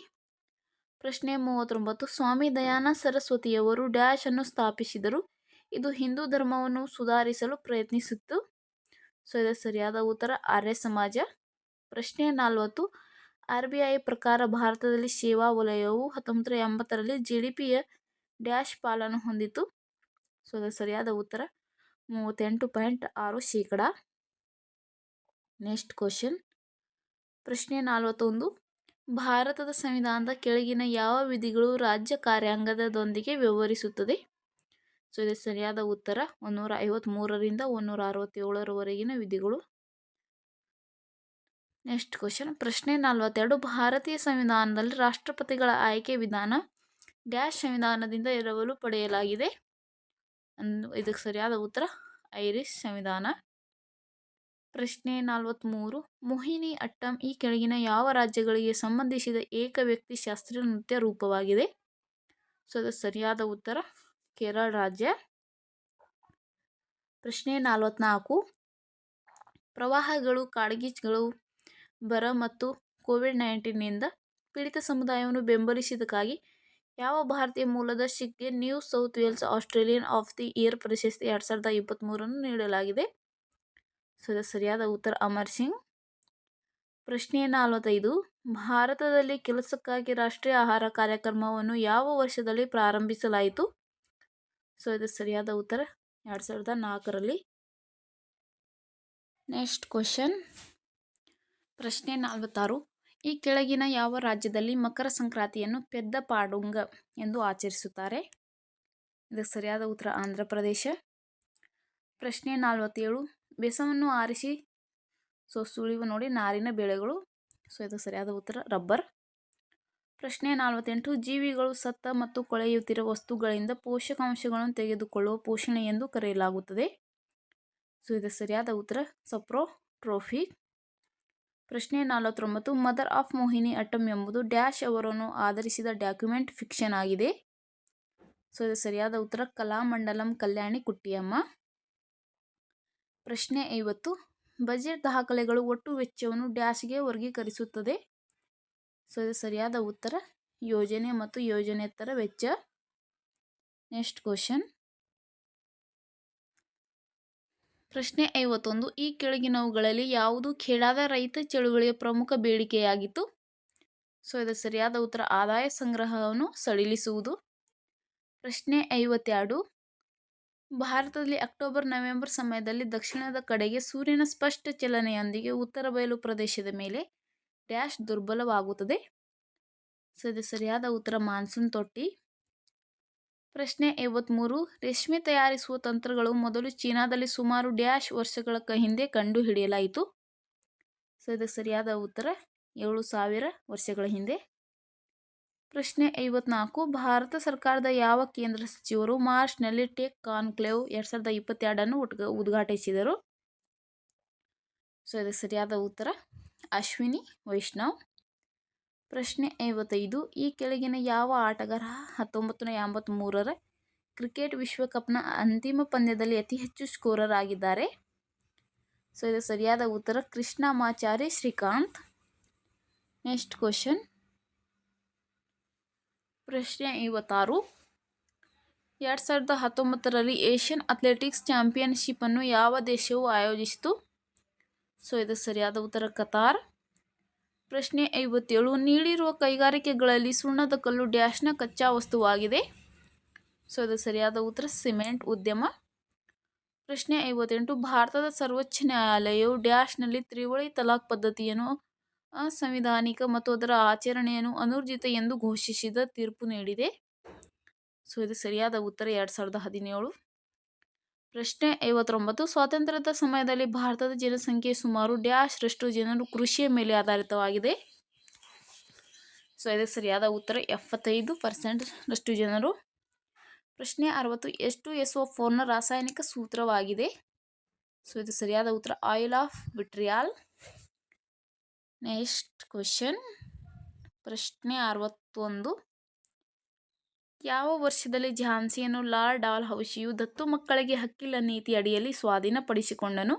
ಪ್ರಶ್ನೆ ಮೂವತ್ತೊಂಬತ್ತು, ಸ್ವಾಮಿ ದಯಾನಂದ ಸರಸ್ವತಿಯವರು ಡ್ಯಾಶ್ ಅನ್ನು ಸ್ಥಾಪಿಸಿದರು. ಇದು ಹಿಂದೂ ಧರ್ಮವನ್ನು ಸುಧಾರಿಸಲು ಪ್ರಯತ್ನಿಸಿತ್ತು. ಸೊ, ಇದಕ್ಕೆ ಸರಿಯಾದ ಉತ್ತರ ಆರ್ಯ ಸಮಾಜ. ಪ್ರಶ್ನೆ ನಲವತ್ತು. ಆರ್ ಬಿ ಐ ಪ್ರಕಾರ ಭಾರತದಲ್ಲಿ ಸೇವಾ ವಲಯವು ಹತ್ತೊಂಬತ್ತು ಎಂಬತ್ತರಲ್ಲಿ ಜಿ ಡಿ ಪಿಯ ಡ್ಯಾಶ್ ಪಾಲನ್ನು ಹೊಂದಿತ್ತು. ಸೊ ಅದರ ಸರಿಯಾದ ಉತ್ತರ. ಮೂವತ್ತೆಂಟು ಪಾಯಿಂಟ್ ಆರು ಶೇಕಡ. Next question. ಪ್ರಶ್ನೆ ನಲವತ್ತೊಂದು. ಭಾರತದ ಸಂವಿಧಾನದ ಕೆಳಗಿನ ಯಾವ ವಿಧಿಗಳು ರಾಜ್ಯ ಕಾರ್ಯಾಂಗದೊಂದಿಗೆ ವ್ಯವಹರಿಸುತ್ತದೆ? ಸೊ ಇದರ ಸರಿಯಾದ ಉತ್ತರ. ಒಂದೂರ ಐವತ್ತ್ಮೂರರಿಂದ ಒಂದೂರ ಅರವತ್ತೇಳರವರೆಗಿನ ವಿಧಿಗಳು. ನೆಕ್ಸ್ಟ್ ಕ್ವಶನ್ ಪ್ರಶ್ನೆ ನಲವತ್ತೆರಡು. ಭಾರತೀಯ ಸಂವಿಧಾನದಲ್ಲಿ ರಾಷ್ಟ್ರಪತಿಗಳ ಆಯ್ಕೆ ವಿಧಾನ ಡ್ಯಾಶ್ ಸಂವಿಧಾನದಿಂದ ಎರವಲು ಪಡೆಯಲಾಗಿದೆ. ಇದಕ್ಕೆ ಸರಿಯಾದ ಉತ್ತರ? ಐರಿಶ್ ಸಂವಿಧಾನ. ಪ್ರಶ್ನೆ ನಲವತ್ತ್ಮೂರು ಮೋಹಿನಿ ಅಟ್ಟಂ ಈ ಕೆಳಗಿನ ಯಾವ ರಾಜ್ಯಗಳಿಗೆ ಸಂಬಂಧಿಸಿದ ಏಕ ವ್ಯಕ್ತಿ ಶಾಸ್ತ್ರೀಯ ನೃತ್ಯ ರೂಪವಾಗಿದೆ? ಸೊ ಅದಕ್ಕೆ ಸರಿಯಾದ ಉತ್ತರ ಕೇರಳ ರಾಜ್ಯ. ಪ್ರಶ್ನೆ ನಲವತ್ನಾಲ್ಕು. ಪ್ರವಾಹಗಳು, ಕಾಡ್ಗಿಚ್ಗಳು ಬರ ಮತ್ತು ಕೋವಿಡ್ ನೈನ್ಟೀನ್ನಿಂದ ಪೀಡಿತ ಸಮುದಾಯವನ್ನು ಬೆಂಬಲಿಸಿದ್ದಕ್ಕಾಗಿ ಯಾವ ಭಾರತೀಯ ಮೂಲದ ಶಿಕ್ಗೆ New South Wales Australian of the year ಪ್ರಶಸ್ತಿ ಎರಡು ಸಾವಿರದ ಇಪ್ಪತ್ತ್ಮೂರನ್ನು ನೀಡಲಾಗಿದೆ. ಸೊ ಸರಿಯಾದ ಉತ್ತರ ಅಮರ್ ಸಿಂಗ್. ಪ್ರಶ್ನೆ ನಲವತ್ತೈದು, ಭಾರತದಲ್ಲಿ ಕೆಲಸಕ್ಕಾಗಿ ರಾಷ್ಟ್ರೀಯ ಆಹಾರ ಕಾರ್ಯಕ್ರಮವನ್ನು ಯಾವ ವರ್ಷದಲ್ಲಿ ಪ್ರಾರಂಭಿಸಲಾಯಿತು? ಸೊ ಇದು ಸರಿಯಾದ ಉತ್ತರ ಎರಡು ಸಾವಿರದ ನಾಲ್ಕರಲ್ಲಿ. ನೆಕ್ಸ್ಟ್ ಕ್ವಶನ್ ಪ್ರಶ್ನೆ ನಲವತ್ತಾರು. ಈ ಕೆಳಗಿನ ಯಾವ ರಾಜ್ಯದಲ್ಲಿ ಮಕರ ಸಂಕ್ರಾಂತಿಯನ್ನು ಪೆದ್ದ ಪಾಡುಂಗ ಎಂದು ಆಚರಿಸುತ್ತಾರೆ? ಇದಕ್ಕೆ ಸರಿಯಾದ ಉತ್ತರ ಆಂಧ್ರ ಪ್ರದೇಶ. ಪ್ರಶ್ನೆ ನಲವತ್ತೇಳು. ಬೆಸವನ್ನು ಆರಿಸಿ, ಸೊ ಸುಳಿವು ನೋಡಿ ನಾರಿನ ಬೆಳೆಗಳು. ಸೊ ಇದು ಸರಿಯಾದ ಉತ್ತರ ರಬ್ಬರ್. ಪ್ರಶ್ನೆ ನಲವತ್ತೆಂಟು. ಜೀವಿಗಳು ಸತ್ತ ಮತ್ತು ಕೊಳೆಯುತ್ತಿರುವ ವಸ್ತುಗಳಿಂದ ಪೋಷಕಾಂಶಗಳನ್ನು ತೆಗೆದುಕೊಳ್ಳುವ ಪೋಷಣೆ ಎಂದು ಕರೆಯಲಾಗುತ್ತದೆ. ಸೊ ಇದು ಸರಿಯಾದ ಉತ್ತರ ಸಪ್ರೋ ಟ್ರೋಫಿ. ಪ್ರಶ್ನೆ ನಲವತ್ತೊಂಬತ್ತು, ಮದರ್ ಆಫ್ ಮೋಹಿನಿ ಅಟ್ಟಮ್ ಎಂಬುದು ಡ್ಯಾಶ್ ಅವರನ್ನು ಆಧರಿಸಿದ ಡಾಕ್ಯುಮೆಂಟ್ ಫಿಕ್ಷನ್ ಆಗಿದೆ. ಸೊ, ಇದು ಸರಿಯಾದ ಉತ್ತರ. ಕಲಾಮಂಡಲಂ ಕಲ್ಯಾಣಿ ಕುಟ್ಟಿಯಮ್ಮ. ಪ್ರಶ್ನೆ ಐವತ್ತು, ಬಜೆಟ್ ದಾಖಲೆಗಳು ಒಟ್ಟು ವೆಚ್ಚವನ್ನು ಡ್ಯಾಶ್ಗೆ ವರ್ಗೀಕರಿಸುತ್ತದೆ? ಸೊ, ಇದು ಸರಿಯಾದ ಉತ್ತರ. ಯೋಜನೆ ಮತ್ತು ಯೋಜನೆತರ ವೆಚ್ಚ. Next question. ಪ್ರಶ್ನೆ ಐವತ್ತೊಂದು, ಈ ಕೆಳಗಿನವುಗಳಲ್ಲಿ ಯಾವುದು ಖೇಡಾದ ರೈತ ಚಳುವಳಿಯ ಪ್ರಮುಖ ಬೇಡಿಕೆಯಾಗಿತ್ತು? ಸೊ ಇದರ ಸರಿಯಾದ ಉತ್ತರ ಆದಾಯ ಸಂಗ್ರಹವನ್ನು ಸಡಿಲಿಸುವುದು. ಪ್ರಶ್ನೆ ಐವತ್ತೆರಡು, ಭಾರತದಲ್ಲಿ ಅಕ್ಟೋಬರ್, ನವೆಂಬರ್ ಸಮಯದಲ್ಲಿ ದಕ್ಷಿಣದ ಕಡೆಗೆ ಸೂರ್ಯನ ಸ್ಪಷ್ಟ ಚಲನೆಯೊಂದಿಗೆ ಉತ್ತರ ಬಯಲು ಪ್ರದೇಶದ ಮೇಲೆ ಡ್ಯಾಶ್ ದುರ್ಬಲವಾಗುತ್ತದೆ. ಸೊ, ಇದು ಸರಿಯಾದ ಉತ್ತರ ಮಾನ್ಸೂನ್ ತೊಟ್ಟಿ. ಪ್ರಶ್ನೆ ಐವತ್ತ್ಮೂರು ರೇಷ್ಮೆ ತಯಾರಿಸುವ ತಂತ್ರಗಳು ಮೊದಲು ಚೀನಾದಲ್ಲಿ ಸುಮಾರು ಡ್ಯಾಶ್ ವರ್ಷಗಳ ಹಿಂದೆ ಕಂಡುಹಿಡಿಯಲಾಯಿತು. ಸೊ ಇದು ಸರಿಯಾದ ಉತ್ತರ, ಏಳು ಸಾವಿರ ವರ್ಷಗಳ ಹಿಂದೆ. ಪ್ರಶ್ನೆ ಐವತ್ನಾಲ್ಕು, ಭಾರತ ಸರ್ಕಾರದ ಯಾವ ಕೇಂದ್ರ ಸಚಿವರು ಮಾರ್ಚ್ನಲ್ಲಿ ಟೆಕ್ ಕಾನ್ಕ್ಲೇವ್ ಎರಡು ಸಾವಿರದ ಇಪ್ಪತ್ತೆರಡನ್ನು ಉದ್ಘ ಉದ್ಘಾಟಿಸಿದರು? ಸೊ ಇದಕ್ಕೆ ಸರಿಯಾದ ಉತ್ತರ, ಅಶ್ವಿನಿ, ವೈಷ್ಣವ್. ಪ್ರಶ್ನೆ ಐವತ್ತೈದು, ಈ ಕೆಳಗಿನ ಯಾವ ಆಟಗಾರ ಹತ್ತೊಂಬತ್ತು ನೂರ ಎಂಬತ್ತ್ಮೂರರ ಕ್ರಿಕೆಟ್ ವಿಶ್ವಕಪ್ನ ಅಂತಿಮ ಪಂದ್ಯದಲ್ಲಿ ಅತಿ ಹೆಚ್ಚು ಸ್ಕೋರರ್ ಆಗಿದ್ದಾರೆ? ಸೊ, ಇದು ಸರಿಯಾದ ಉತ್ತರ. ಕೃಷ್ಣಮಾಚಾರಿ ಶ್ರೀಕಾಂತ್. Next question. ಪ್ರಶ್ನೆ ಐವತ್ತಾರು. ಎರಡು ಸಾವಿರದ ಹತ್ತೊಂಬತ್ತರಲ್ಲಿ ಏಷ್ಯನ್ ಅಥ್ಲೆಟಿಕ್ಸ್ ಚಾಂಪಿಯನ್ಶಿಪ್ಪನ್ನು ಯಾವ ದೇಶವು ಆಯೋಜಿಸಿತು? ಸೊ, ಇದು ಸರಿಯಾದ ಉತ್ತರ. ಕತಾರ್. ಪ್ರಶ್ನೆ ಐವತ್ತೇಳು, ನೀಡಿರುವ ಕೈಗಾರಿಕೆಗಳಲ್ಲಿ ಸುಣ್ಣದ ಕಲ್ಲು ಡ್ಯಾಶ್ನ ಕಚ್ಚಾ ವಸ್ತುವಾಗಿದೆ. ಸೊ ಅದು ಸರಿಯಾದ ಉತ್ತರ, ಸಿಮೆಂಟ್ ಉದ್ಯಮ. ಪ್ರಶ್ನೆ ಐವತ್ತೆಂಟು, ಭಾರತದ ಸರ್ವೋಚ್ಚ ನ್ಯಾಯಾಲಯವು ಡ್ಯಾಶ್ನಲ್ಲಿ ತ್ರಿವಳಿ ತಲಾಖ್ ಪದ್ಧತಿಯನ್ನು ಅಸಂವಿಧಾನಿಕ ಮತ್ತು ಅದರ ಆಚರಣೆಯನ್ನು ಅನೂರ್ಜಿತ ಎಂದು ಘೋಷಿಸಿದ ತೀರ್ಪು ನೀಡಿದೆ. ಸೊ, ಇದು ಸರಿಯಾದ ಉತ್ತರ, ಎರಡು ಸಾವಿರದ ಹದಿನೇಳು. ಪ್ರಶ್ನೆ ಐವತ್ತೊಂಬತ್ತು, ಸ್ವಾತಂತ್ರ್ಯದ ಸಮಯದಲ್ಲಿ ಭಾರತದ ಜನಸಂಖ್ಯೆ ಸುಮಾರು ಡ್ಯಾಶ್ ರಷ್ಟು ಜನರು ಕೃಷಿಯ ಮೇಲೆ ಆಧಾರಿತವಾಗಿದೆ. ಸೊ ಇದು ಸರಿಯಾದ ಉತ್ತರ ಎಪ್ಪತ್ತೈದು ಪರ್ಸೆಂಟ್ರಷ್ಟು ಜನರು. ಪ್ರಶ್ನೆ ಅರವತ್ತು, ಎಷ್ಟು ಎಸ್ ಒ ಫೋರ್ನ ರಾಸಾಯನಿಕ ಸೂತ್ರವಾಗಿದೆ? ಸೊ ಇದು ಸರಿಯಾದ ಉತ್ತರ oil of vitriol. Next question ಪ್ರಶ್ನೆ ಅರವತ್ತೊಂದು ಯಾವ ವರ್ಷದಲ್ಲಿ ಝಾನ್ಸಿಯನ್ನು ಲಾರ್ಡ್ ಡಾಲ್ ಹೌಸಿಯು ದತ್ತು ಮಕ್ಕಳಿಗೆ ಹಕ್ಕಿಲ್ಲ ನೀತಿ ಅಡಿಯಲ್ಲಿ ಸ್ವಾಧೀನಪಡಿಸಿಕೊಂಡನು?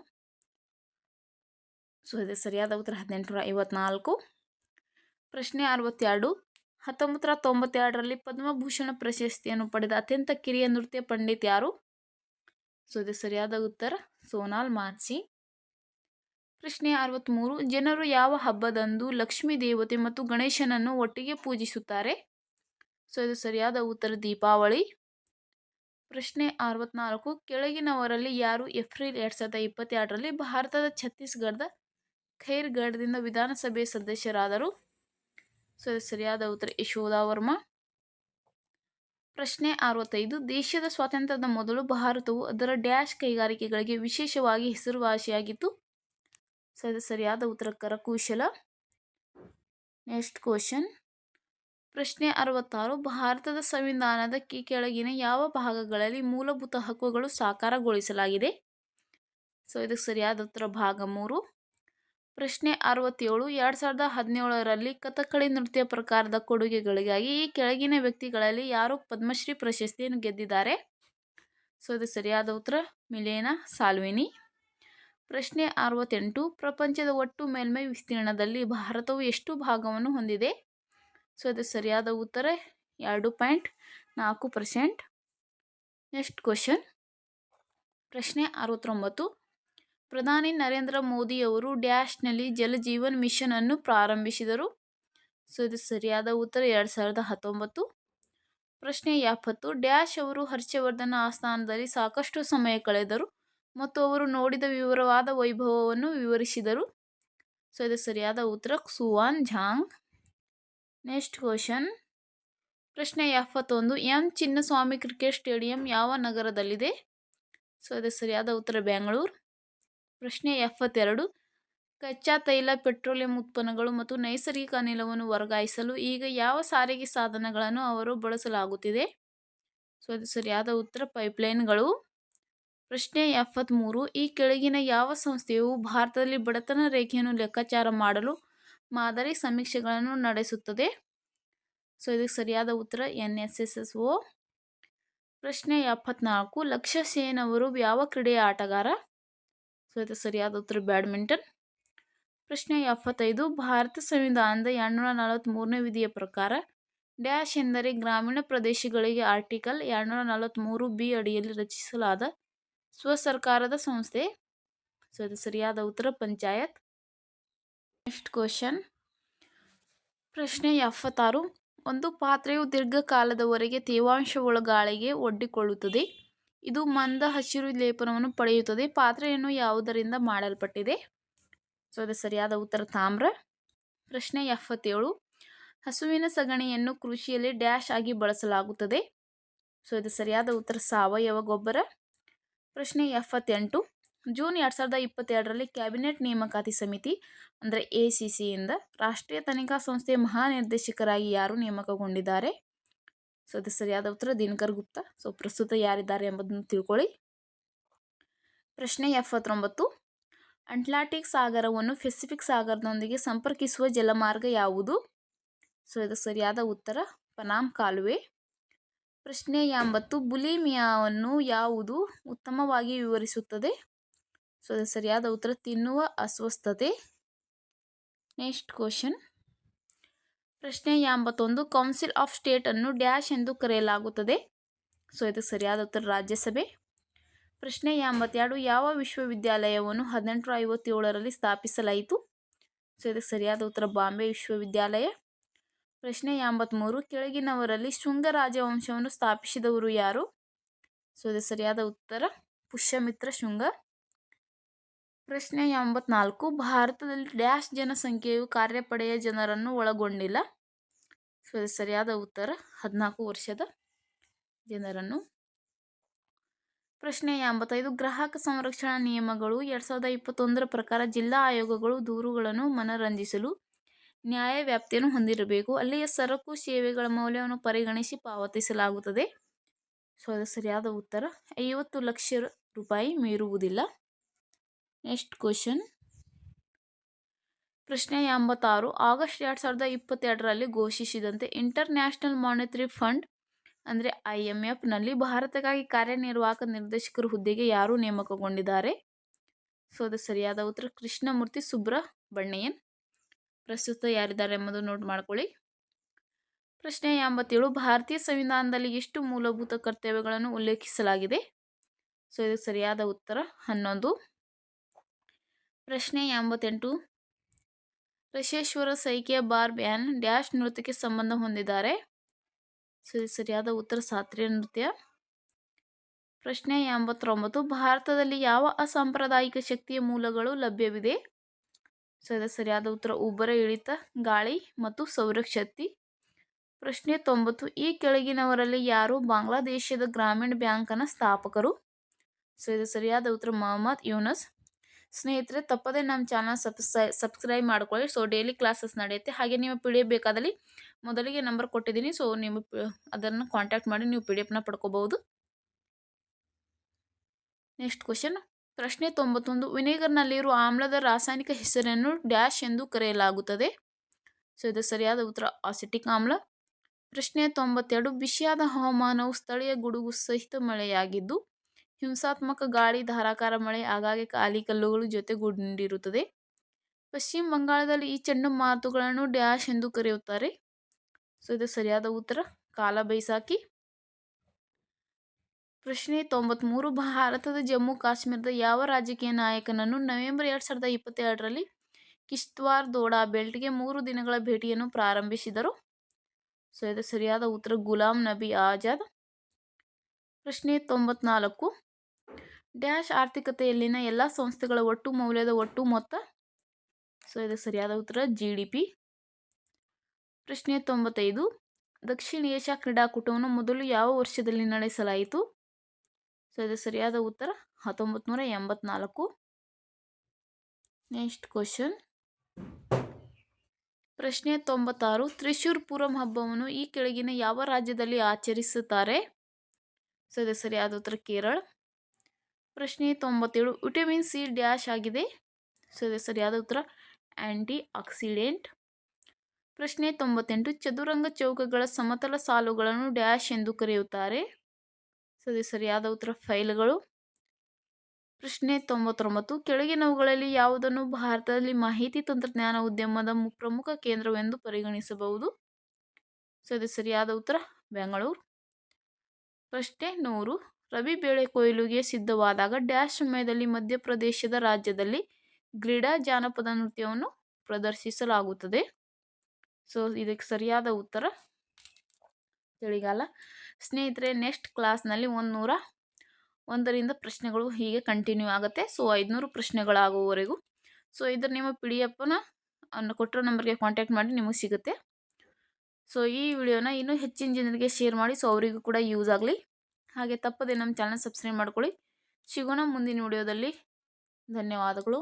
ಸೊ, ಇದು ಸರಿಯಾದ ಉತ್ತರ. ಹದಿನೆಂಟುನೂರ ಐವತ್ನಾಲ್ಕು ಪ್ರಶ್ನೆ ಅರವತ್ತೆರಡು. ಹತ್ತೊಂಬತ್ತು ನೂರ ತೊಂಬತ್ತೆರಡರಲ್ಲಿ ಪದ್ಮಭೂಷಣ ಪ್ರಶಸ್ತಿಯನ್ನು ಪಡೆದ ಅತ್ಯಂತ ಕಿರಿಯ ನೃತ್ಯ ಪಂಡಿತ್ ಯಾರು? ಸೊ, ಇದು ಸರಿಯಾದ ಉತ್ತರ. ಸೋನಾಲ್ ಮಾರ್ಚಿ ಪ್ರಶ್ನೆ ಅರವತ್ತ್ಮೂರು ಜನರು ಯಾವ ಹಬ್ಬದಂದು ಲಕ್ಷ್ಮೀ ದೇವತೆ ಮತ್ತು ಗಣೇಶನನ್ನು ಒಟ್ಟಿಗೆ ಪೂಜಿಸುತ್ತಾರೆ? ಸೊ, ಇದು ಸರಿಯಾದ ಉತ್ತರ ದೀಪಾವಳಿ. ಪ್ರಶ್ನೆ ಅರವತ್ನಾಲ್ಕು, ಕೆಳಗಿನವರಲ್ಲಿ ಯಾರು ಏಪ್ರಿಲ್ ಎರಡು ಸಾವಿರದ ಇಪ್ಪತ್ತೆರಡರಲ್ಲಿ ಭಾರತದ ಛತ್ತೀಸ್ಗಢದ ಖೈರ್ಗಢದಿಂದ ವಿಧಾನಸಭೆ ಸದಸ್ಯರಾದರು? ಸೊ ಸರಿಯಾದ ಉತ್ತರ ಯಶೋಧ ವರ್ಮಾ. ಪ್ರಶ್ನೆ ಅರವತ್ತೈದು, ದೇಶದ ಸ್ವಾತಂತ್ರ್ಯದ ಮೊದಲು ಭಾರತವು ಅದರ ಡ್ಯಾಶ್ ಕೈಗಾರಿಕೆಗಳಿಗೆ ವಿಶೇಷವಾಗಿ ಹೆಸರುವಾಸಿಯಾಗಿತ್ತು? ಸರಿಯಾದ ಉತ್ತರ ಕರಕುಶಲ. Next question. ಪ್ರಶ್ನೆ ಅರವತ್ತಾರು, ಭಾರತದ ಸಂವಿಧಾನದ ಕೆಳಗಿನ ಯಾವ ಭಾಗಗಳಲ್ಲಿ ಮೂಲಭೂತ ಹಕ್ಕುಗಳು ಸಾಕಾರಗೊಳಿಸಲಾಗಿದೆ? ಸೊ ಇದಕ್ಕೆ ಸರಿಯಾದ ಉತ್ತರ ಭಾಗ ಮೂರು. ಪ್ರಶ್ನೆ ಅರವತ್ತೇಳು, ಎರಡು ಸಾವಿರದ ಹದಿನೇಳರಲ್ಲಿ ಕಥಕ್ಕಳಿ ನೃತ್ಯ ಪ್ರಕಾರದ ಕೊಡುಗೆಗಳಿಗಾಗಿ ಈ ಕೆಳಗಿನ ವ್ಯಕ್ತಿಗಳಲ್ಲಿ ಯಾರು ಪದ್ಮಶ್ರೀ ಪ್ರಶಸ್ತಿಯನ್ನು ಗೆದ್ದಿದ್ದಾರೆ? ಸೊ ಇದಕ್ಕೆ ಸರಿಯಾದ ಉತ್ತರ ಮಿಲೇನಾ ಸಾಲ್ವಿನಿ. ಪ್ರಶ್ನೆ ಅರವತ್ತೆಂಟು, ಪ್ರಪಂಚದ ಒಟ್ಟು ಮೇಲ್ಮೈ ವಿಸ್ತೀರ್ಣದಲ್ಲಿ ಭಾರತವು ಎಷ್ಟು ಭಾಗವನ್ನು ಹೊಂದಿದೆ? ಸೊ ಅದು ಸರಿಯಾದ ಉತ್ತರ. ಎರಡು ಪಾಯಿಂಟ್ ನಾಲ್ಕು ಪರ್ಸೆಂಟ್. Next question. ಪ್ರಶ್ನೆ ಅರವತ್ತೊಂಬತ್ತು. ಪ್ರಧಾನಿ ನರೇಂದ್ರ ಮೋದಿಯವರು ಡ್ಯಾಶ್ನಲ್ಲಿ ಜಲ ಜೀವನ್ ಮಿಷನ್ ಅನ್ನು ಪ್ರಾರಂಭಿಸಿದರು. ಸೊ, ಇದು ಸರಿಯಾದ ಉತ್ತರ. ಎರಡು ಸಾವಿರದ ಹತ್ತೊಂಬತ್ತು. ಪ್ರಶ್ನೆ ಎಪ್ಪತ್ತು. ಡ್ಯಾಶ್ ಅವರು ಹರ್ಷವರ್ಧನ ಆಸ್ಥಾನದಲ್ಲಿ ಸಾಕಷ್ಟು ಸಮಯ ಕಳೆದರು ಮತ್ತು ಅವರು ನೋಡಿದ ವಿವರವಾದ ವೈಭವವನ್ನು ವಿವರಿಸಿದರು. ಸೊ, ಇದು ಸರಿಯಾದ ಉತ್ತರ. ಸುವಾನ್ ಝಾಂಗ್. ನೆಕ್ಸ್ಟ್ ಕ್ವಶನ್ ಪ್ರಶ್ನೆ ಎಪ್ಪತ್ತೊಂದು. ಎಂ. ಚಿನ್ನಸ್ವಾಮಿ ಕ್ರಿಕೆಟ್ ಸ್ಟೇಡಿಯಂ ಯಾವ ನಗರದಲ್ಲಿದೆ? ಸೊ ಇದು ಸರಿಯಾದ ಉತ್ತರ ಬೆಂಗಳೂರು ಪ್ರಶ್ನೆ ಎಪ್ಪತ್ತೆರಡು. ಕಚ್ಚಾ ತೈಲ, ಪೆಟ್ರೋಲಿಯಂ ಉತ್ಪನ್ನಗಳು ಮತ್ತು ನೈಸರ್ಗಿಕ ಅನಿಲವನ್ನು ವರ್ಗಾಯಿಸಲು ಈಗ ಯಾವ ಸಾರಿಗೆ ಸಾಧನಗಳನ್ನು ಅವರು ಬಳಸಲಾಗುತ್ತಿದೆ? ಸೊ ಇದು ಸರಿಯಾದ ಉತ್ತರ ಪೈಪ್ಲೈನ್ಗಳು. ಪ್ರಶ್ನೆ ಎಪ್ಪತ್ತ್ಮೂರು ಈ ಕೆಳಗಿನ ಯಾವ ಸಂಸ್ಥೆಯು ಭಾರತದಲ್ಲಿ ಬಡತನ ರೇಖೆಯನ್ನು ಲೆಕ್ಕಾಚಾರ ಮಾಡಲು ಮಾದರಿ ಸಮೀಕ್ಷೆಗಳನ್ನು ನಡೆಸುತ್ತದೆ. ಸೊ, ಇದಕ್ಕೆ ಸರಿಯಾದ ಉತ್ತರ N S S S O ಪ್ರಶ್ನೆ ಎಪ್ಪತ್ನಾಲ್ಕು ಲಕ್ಷ್ಯ ಸೇನ್ ಅವರು ಯಾವ ಕ್ರೀಡೆಯ ಆಟಗಾರ? ಸೊ, ಇದಕ್ಕೆ ಸರಿಯಾದ ಉತ್ತರ ಬ್ಯಾಡ್ಮಿಂಟನ್. ಪ್ರಶ್ನೆ ಎಪ್ಪತ್ತೈದು, ಭಾರತ ಸಂವಿಧಾನದ ಎರಡುನೂರ ನಲವತ್ತ್ಮೂರನೇ ವಿಧಿಯ ಪ್ರಕಾರ ಡ್ಯಾಶ್ ಎಂದರೆ ಗ್ರಾಮೀಣ ಪ್ರದೇಶಗಳಿಗೆ ಆರ್ಟಿಕಲ್ ಎರಡುನೂರ ನಲವತ್ತ್ಮೂರು ಬಿ ಅಡಿಯಲ್ಲಿ ರಚಿಸಲಾದ ಸ್ವಸರ್ಕಾರದ ಸಂಸ್ಥೆ. ಸೊ ಇದು ಸರಿಯಾದ ಉತ್ತರ ಪಂಚಾಯತ್. Next question. ಪ್ರಶ್ನೆ ಎಪ್ಪತ್ತಾರು. ಒಂದು ಪಾತ್ರೆಯು ದೀರ್ಘಕಾಲದವರೆಗೆ ತೇವಾಂಶವುಳ್ಳ ಗಾಳಿಗೆ ಒಡ್ಡಿಕೊಳ್ಳುತ್ತದೆ. ಇದು ಮಂದ ಹಸಿರು ಲೇಪನವನ್ನು ಪಡೆಯುತ್ತದೆ. ಪಾತ್ರೆಯನ್ನು ಯಾವುದರಿಂದ ಮಾಡಲ್ಪಟ್ಟಿದೆ? ಸೊ ಅದು ಸರಿಯಾದ ಉತ್ತರ ತಾಮ್ರ. ಪ್ರಶ್ನೆ ಎಪ್ಪತ್ತೇಳು. ಹಸುವಿನ ಸಗಣಿಯನ್ನು ಕೃಷಿಯಲ್ಲಿ ಡ್ಯಾಶ್ ಆಗಿ ಬಳಸಲಾಗುತ್ತದೆ. ಸೊ, ಇದು ಸರಿಯಾದ ಉತ್ತರ ಸಾವಯವ ಗೊಬ್ಬರ. ಪ್ರಶ್ನೆ ಎಪ್ಪತ್ತೆಂಟು. ಜೂನ್ ಎರಡು ಸಾವಿರದ ಇಪ್ಪತ್ತೆರಡರಲ್ಲಿ ಕ್ಯಾಬಿನೆಟ್ ನೇಮಕಾತಿ ಸಮಿತಿ, ಅಂದರೆ ಎ ಸಿ ಸಿಯಿಂದ ರಾಷ್ಟ್ರೀಯ ತನಿಖಾ ಸಂಸ್ಥೆಯ ಮಹಾನಿರ್ದೇಶಕರಾಗಿ ಯಾರು ನೇಮಕಗೊಂಡಿದ್ದಾರೆ? ಸೊ ಅದು ಸರಿಯಾದ ಉತ್ತರ ದಿನಕರ್ ಗುಪ್ತಾ. ಸೊ ಪ್ರಸ್ತುತ ಯಾರಿದ್ದಾರೆ ಎಂಬುದನ್ನು ತಿಳ್ಕೊಳ್ಳಿ. ಪ್ರಶ್ನೆ ಎಪ್ಪತ್ತೊಂಬತ್ತು. ಅಟ್ಲಾಂಟಿಕ್ ಸಾಗರವನ್ನು ಪೆಸಿಫಿಕ್ ಸಾಗರದೊಂದಿಗೆ ಸಂಪರ್ಕಿಸುವ ಜಲಮಾರ್ಗ ಯಾವುದು? ಸೊ ಇದು ಸರಿಯಾದ ಉತ್ತರ, ಪನಾಮ್ ಕಾಲುವೆ. ಪ್ರಶ್ನೆ ಎಂಬತ್ತು. ಬುಲಿಮಿಯಾವನ್ನು ಯಾವುದು ಉತ್ತಮವಾಗಿ ವಿವರಿಸುತ್ತದೆ? ಸೊ ಸರಿಯಾದ ಉತ್ತರ ತಿನ್ನುವ ಅಸ್ವಸ್ಥತೆ. ನೆಕ್ಸ್ಟ್ ಕ್ವಶನ್ ಪ್ರಶ್ನೆ ಎಂಬತ್ತೊಂದು ಕೌನ್ಸಿಲ್ ಆಫ್ ಸ್ಟೇಟ್ ಅನ್ನು ಡ್ಯಾಶ್ ಎಂದು ಕರೆಯಲಾಗುತ್ತದೆ. ಸೊ ಇದಕ್ಕೆ ಸರಿಯಾದ ಉತ್ತರ ರಾಜ್ಯಸಭೆ. ಪ್ರಶ್ನೆ ಎಂಬತ್ತೆರಡು, ಯಾವ ವಿಶ್ವವಿದ್ಯಾಲಯವನ್ನು ಹದಿನೆಂಟು ಐವತ್ತೇಳರಲ್ಲಿ ಸ್ಥಾಪಿಸಲಾಯಿತು? ಸೊ ಇದಕ್ಕೆ ಸರಿಯಾದ ಉತ್ತರ ಬಾಂಬೆ ವಿಶ್ವವಿದ್ಯಾಲಯ. ಪ್ರಶ್ನೆ ಎಂಬತ್ತ್ಮೂರು ಕೆಳಗಿನವರಲ್ಲಿ ಶೃಂಗ ರಾಜವಂಶವನ್ನು ಸ್ಥಾಪಿಸಿದವರು ಯಾರು? ಸೊ ಇದು ಸರಿಯಾದ ಉತ್ತರ ಪುಷ್ಯಮಿತ್ರ ಶುಂಗ. ಪ್ರಶ್ನೆ ಎಂಬತ್ನಾಲ್ಕು, ಭಾರತದಲ್ಲಿ ಡ್ಯಾಶ್ ಜನಸಂಖ್ಯೆಯು ಕಾರ್ಯಪಡೆಯ ಜನರನ್ನು ಒಳಗೊಂಡಿಲ್ಲ. ಸೊ ಸರಿಯಾದ ಉತ್ತರ. ಹದಿನಾಲ್ಕು ವರ್ಷದ ಜನರನ್ನು. ಪ್ರಶ್ನೆ ಎಂಬತ್ತೈದು, ಗ್ರಾಹಕ ಸಂರಕ್ಷಣಾ ನಿಯಮಗಳು ಎರಡು ಸಾವಿರದ ಇಪ್ಪತ್ತೊಂದರ ಪ್ರಕಾರ ಜಿಲ್ಲಾ ಆಯೋಗಗಳು ದೂರುಗಳನ್ನು ಮನರಂಜಿಸಲು ನ್ಯಾಯ ವ್ಯಾಪ್ತಿಯನ್ನು ಹೊಂದಿರಬೇಕು. ಅಲ್ಲಿಯ ಸರಕು ಸೇವೆಗಳ ಮೌಲ್ಯವನ್ನು ಪರಿಗಣಿಸಿ ಪಾವತಿಸಲಾಗುತ್ತದೆ. ಸೊ ಅದು ಸರಿಯಾದ ಉತ್ತರ. ಐವತ್ತು ಲಕ್ಷ ರೂಪಾಯಿ ಮೀರುವುದಿಲ್ಲ. ನೆಕ್ಸ್ಟ್ ಕ್ವಶನ್ ಪ್ರಶ್ನೆ ಎಂಬತ್ತಾರು. ಆಗಸ್ಟ್ ಎರಡು ಸಾವಿರದ ಇಪ್ಪತ್ತೆರಡರಲ್ಲಿ ಘೋಷಿಸಿದಂತೆ ಇಂಟರ್ನ್ಯಾಷನಲ್ ಮಾನಿಟರಿ ಫಂಡ್ ಅಂದರೆ ಐ ಎಂ ಎಫ್ನಲ್ಲಿ ಭಾರತಕ್ಕಾಗಿ ಕಾರ್ಯನಿರ್ವಾಹಕ ನಿರ್ದೇಶಕರ ಹುದ್ದೆಗೆ ಯಾರು ನೇಮಕಗೊಂಡಿದ್ದಾರೆ? ಸೊ ಅದು ಸರಿಯಾದ ಉತ್ತರ. ಕೃಷ್ಣಮೂರ್ತಿ ಸುಬ್ರಹ್ಮಣ್ಯನ್. ಪ್ರಸ್ತುತ ಯಾರಿದ್ದಾರೆ ಎಂಬುದು ನೋಟ್ ಮಾಡ್ಕೊಳ್ಳಿ. ಪ್ರಶ್ನೆ ಎಂಬತ್ತೇಳು. ಭಾರತೀಯ ಸಂವಿಧಾನದಲ್ಲಿ ಎಷ್ಟು ಮೂಲಭೂತ ಕರ್ತವ್ಯಗಳನ್ನು ಉಲ್ಲೇಖಿಸಲಾಗಿದೆ? ಸೊ ಇದು ಸರಿಯಾದ ಉತ್ತರ. ಹನ್ನೊಂದು. ಪ್ರಶ್ನೆ ಎಂಬತ್ತೆಂಟು. ರಶೇಶ್ವರ ಸೈಕಿಯ ಬಾರ್ ಬ್ಯಾನ್ ಡ್ಯಾಶ್ ನೃತ್ಯಕ್ಕೆ ಸಂಬಂಧ ಹೊಂದಿದ್ದಾರೆ. ಸರಿ ಸರಿಯಾದ ಉತ್ತರ ಸಾತ್ರೀಯ ನೃತ್ಯ. ಪ್ರಶ್ನೆ ಎಂಬತ್ತೊಂಬತ್ತು. ಭಾರತದಲ್ಲಿ ಯಾವ ಅಸಾಂಪ್ರದಾಯಿಕ ಶಕ್ತಿಯ ಮೂಲಗಳು ಲಭ್ಯವಿದೆ? ಸರಿ ಸರಿಯಾದ ಉತ್ತರ. ಉಬ್ಬರ, ಇಳಿತ, ಗಾಳಿ ಮತ್ತು ಸೌರಶಕ್ತಿ. ಪ್ರಶ್ನೆ ತೊಂಬತ್ತು. ಈ ಕೆಳಗಿನವರಲ್ಲಿ ಯಾರು ಬಾಂಗ್ಲಾದೇಶದ ಗ್ರಾಮೀಣ ಬ್ಯಾಂಕನ ಸ್ಥಾಪಕರು? ಸರಿ ಸರಿಯಾದ ಉತ್ತರ. ಮೊಹಮ್ಮದ್ ಯೂನಸ್. ಸ್ನೇಹಿತರೆ, ತಪ್ಪದೆ ನಮ್ಮ ಚಾನಲ್ ಸಬ್ಸ್ಕ್ರೈ ಸಬ್ಸ್ಕ್ರೈಬ್ ಮಾಡ್ಕೊಳ್ಳಿ. ಸೊ ಡೈಲಿ ಕ್ಲಾಸಸ್ ನಡೆಯುತ್ತೆ. ಹಾಗೆ ನೀವು ಪಿ ಡಿ ಎಫ್ ಬೇಕಾದಲ್ಲಿ ಮೊದಲಿಗೆ ನಂಬರ್ ಕೊಟ್ಟಿದ್ದೀನಿ. ಸೊ ನೀವು ಅದನ್ನು ಕಾಂಟ್ಯಾಕ್ಟ್ ಮಾಡಿ ನೀವು ಪಿ ಡಿ ಎಫ್ನ ಪಡ್ಕೋಬಹುದು. ನೆಕ್ಸ್ಟ್ ಕ್ವಶನ್ ಪ್ರಶ್ನೆ ತೊಂಬತ್ತೊಂದು. ವಿನೆಗರ್ನಲ್ಲಿರುವ ಆಮ್ಲದ ರಾಸಾಯನಿಕ ಹೆಸರನ್ನು ಡ್ಯಾಶ್ ಎಂದು ಕರೆಯಲಾಗುತ್ತದೆ. ಸೊ, ಇದು ಸರಿಯಾದ ಉತ್ತರ. ಆಸಿಟಿಕ್ ಆಮ್ಲ. ಪ್ರಶ್ನೆ ತೊಂಬತ್ತೆರಡು. ಬಿಸಿಯಾದ ಹವಾಮಾನವು ಸ್ಥಳೀಯ ಗುಡುಗು ಸಹಿತ ಮಳೆಯಾಗಿದ್ದು ಹಿಂಸಾತ್ಮಕ ಗಾಳಿ, ಧಾರಾಕಾರ ಮಳೆ, ಆಗಾಗ್ಗೆ ಕಲ್ಲುಗಳು ಜೊತೆಗೂಡಿರುತ್ತದೆ. ಪಶ್ಚಿಮ ಬಂಗಾಳದಲ್ಲಿ ಈ ಚಂಡಮಾರುತಗಳನ್ನು ಡ್ಯಾಶ್ ಎಂದು ಕರೆಯುತ್ತಾರೆ. ಸೊ, ಇದು ಸರಿಯಾದ ಉತ್ತರ. ಕಾಲ ಬೈಸಾಕಿ. ಪ್ರಶ್ನೆ ತೊಂಬತ್ಮೂರು. ಭಾರತದ ಜಮ್ಮು ಕಾಶ್ಮೀರದ ಯಾವ ರಾಜಕೀಯ ನಾಯಕನನ್ನು ನವೆಂಬರ್ ಎರಡು ಸಾವಿರದ ಇಪ್ಪತ್ತೆರಡರಲ್ಲಿ ಕಿಶ್ತ್ವಾರ್ ದೋಡಾ ಬೆಲ್ಟ್ಗೆ ಮೂರು ದಿನಗಳ ಭೇಟಿಯನ್ನು ಪ್ರಾರಂಭಿಸಿದರು? ಸೊ, ಇದು ಸರಿಯಾದ ಉತ್ತರ. ಗುಲಾಂ ನಬಿ ಆಜಾದ್. ಪ್ರಶ್ನೆ ತೊಂಬತ್ನಾಲ್ಕು. ಡ್ಯಾಶ್ ಆರ್ಥಿಕತೆಯಲ್ಲಿನ ಎಲ್ಲ ಸಂಸ್ಥೆಗಳ ಒಟ್ಟು ಮೌಲ್ಯದ ಒಟ್ಟು ಮೊತ್ತ? ಸೊ ಇದು ಸರಿಯಾದ ಉತ್ತರ ಜಿ ಡಿ ಪಿ ಪ್ರಶ್ನೆ ತೊಂಬತ್ತೈದು. ದಕ್ಷಿಣ ಏಷ್ಯಾ ಕ್ರೀಡಾಕೂಟವನ್ನು ಮೊದಲು ಯಾವ ವರ್ಷದಲ್ಲಿ ನಡೆಸಲಾಯಿತು? ಸೊ ಇದು ಸರಿಯಾದ ಉತ್ತರ ಹತ್ತೊಂಬತ್ತು ನೂರ ಎಂಬತ್ನಾಲ್ಕು. Next question. ಪ್ರಶ್ನೆ ತೊಂಬತ್ತಾರು. ತ್ರಿಶೂರ್ ಪೂರಂ ಹಬ್ಬವನ್ನು ಈ ಕೆಳಗಿನ ಯಾವ ರಾಜ್ಯದಲ್ಲಿ ಆಚರಿಸುತ್ತಾರೆ? ಸೊ ಇದು ಸರಿಯಾದ ಉತ್ತರ ಕೇರಳ. ಪ್ರಶ್ನೆ ತೊಂಬತ್ತೇಳು, ವಿಟಮಿನ್ ಸಿ ಡ್ಯಾಶ್ ಆಗಿದೆ. ಸೊ ಸರಿಯಾದ ಉತ್ತರ ಆ್ಯಂಟಿ ಆಕ್ಸಿಡೆಂಟ್ ಪ್ರಶ್ನೆ ತೊಂಬತ್ತೆಂಟು, ಚದುರಂಗ ಚೌಕಗಳ ಸಮತಲ ಸಾಲುಗಳನ್ನು ಡ್ಯಾಶ್ ಎಂದು ಕರೆಯುತ್ತಾರೆ. ಸೊ, ಇದು ಸರಿಯಾದ ಉತ್ತರ, ಫೈಲ್ಗಳು. ಪ್ರಶ್ನೆ ತೊಂಬತ್ತೊಂಬತ್ತು, ಕೆಳಗಿನವುಗಳಲ್ಲಿ ಯಾವುದನ್ನು ಭಾರತದಲ್ಲಿ ಮಾಹಿತಿ ತಂತ್ರಜ್ಞಾನ ಉದ್ಯಮದ ಪ್ರಮುಖ ಕೇಂದ್ರವೆಂದು ಪರಿಗಣಿಸಬಹುದು? ಸೊ, ಇದು ಸರಿಯಾದ ಉತ್ತರ, ಬೆಂಗಳೂರು. ಪ್ರಶ್ನೆ ನೂರು ರಬಿ ಬೆಳೆ ಕೊಯ್ಲುಗೆ ಸಿದ್ಧವಾದಾಗ ಡ್ಯಾಶ್ ಸಮಯದಲ್ಲಿ ಮಧ್ಯಪ್ರದೇಶದ ರಾಜ್ಯದಲ್ಲಿ ಗ್ರಿಡಾ ಜಾನಪದ ನೃತ್ಯವನ್ನು ಪ್ರದರ್ಶಿಸಲಾಗುತ್ತದೆ. ಸೊ, ಇದಕ್ಕೆ ಸರಿಯಾದ ಉತ್ತರ ಚಳಿಗಾಲ ಸ್ನೇಹಿತರೆ, ನೆಕ್ಸ್ಟ್ ಕ್ಲಾಸ್ನಲ್ಲಿ ಒಂದು ನೂರ ಒಂದರಿಂದ ಪ್ರಶ್ನೆಗಳು ಹೀಗೆ ಕಂಟಿನ್ಯೂ ಆಗುತ್ತೆ. ಸೊ, ಐದುನೂರು ಪ್ರಶ್ನೆಗಳಾಗುವವರೆಗೂ. ಸೊ ಇದ್ರ ನಿಮ್ಮ ಪಿ ಡಿ ಅನ್ನು ಕೊಟ್ಟಿರೋ ನಂಬರ್ಗೆ ಕಾಂಟ್ಯಾಕ್ಟ್ ಮಾಡಿ ನಿಮಗೆ ಸಿಗುತ್ತೆ. ಸೊ, ಈ ವಿಡಿಯೋನ ಇನ್ನೂ ಹೆಚ್ಚಿನ ಜನರಿಗೆ ಶೇರ್ ಮಾಡಿ. ಸೊ, ಅವರಿಗೂ ಕೂಡ ಯೂಸ್ ಆಗಲಿ. ಹಾಗೆ ತಪ್ಪದೆ ನಮ್ಮ ಚಾನಲ್ ಸಬ್ಸ್ಕ್ರೈಬ್ ಮಾಡ್ಕೊಳ್ಳಿ. ಸಿಗೋಣ ಮುಂದಿನ ವಿಡಿಯೋದಲ್ಲಿ ಧನ್ಯವಾದಗಳು.